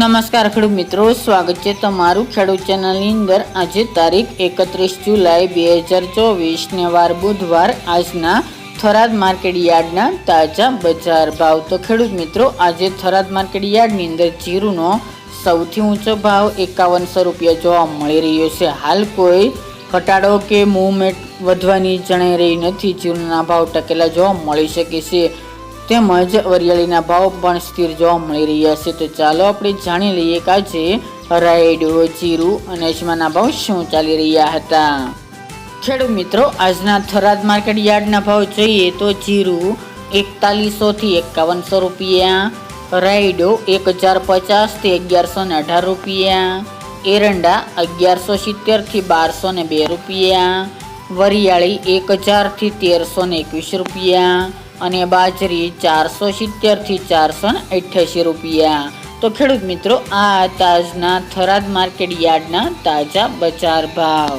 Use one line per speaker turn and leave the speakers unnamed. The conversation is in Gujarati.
નમસ્કાર ખેડૂત મિત્રો, સ્વાગત છે તમારું ખેડૂત ચેનલની અંદર. આજે તારીખ એકત્રીસ જુલાઈ બે હજાર ચોવીસને વાર બુધવાર. આજના થરાદ માર્કેટ યાર્ડના તાજા બજાર ભાવ. તો ખેડૂત મિત્રો, આજે થરાદ માર્કેટ યાર્ડની અંદર જીરુનો સૌથી ઊંચો ભાવ એકાવનસો રૂપિયા જોવા મળી રહ્યો છે. હાલ કોઈ ઘટાડો કે મૂવમેન્ટ વધવાની જણાઈ રહી નથી. જીરુના ભાવ ટકેલા જોવા મળી શકે છે. તેમજ વરિયાળીના ભાવ પણ સ્થિર જોવા મળી રહ્યા છે. તો ચાલો આપણે જાણી લઈએ કે આજે રાયડો, જીરું અને અજમાના ભાવ શું ચાલી રહ્યા હતા. ખેડૂત મિત્રો, આજના થરાદ માર્કેટ યાર્ડના ભાવ જોઈએ તો જીરું એકતાલીસો થી એકાવનસો રૂપિયા, રાયડો એક હજાર પચાસથી અગિયારસો ને અઢાર રૂપિયા, એરંડા અગિયારસો સિત્તેરથી બારસો ને બે રૂપિયા, વરિયાળી એક હજારથી તેરસો ને એકવીસ રૂપિયા અને બાજરી ચારસો સિત્તેરથી ચારસો અઠ્યાસી રૂપિયા. તો ખેડૂત મિત્રો, આ તાજના થરાદ માર્કેટ યાર્ડના તાજા બજાર ભાવ.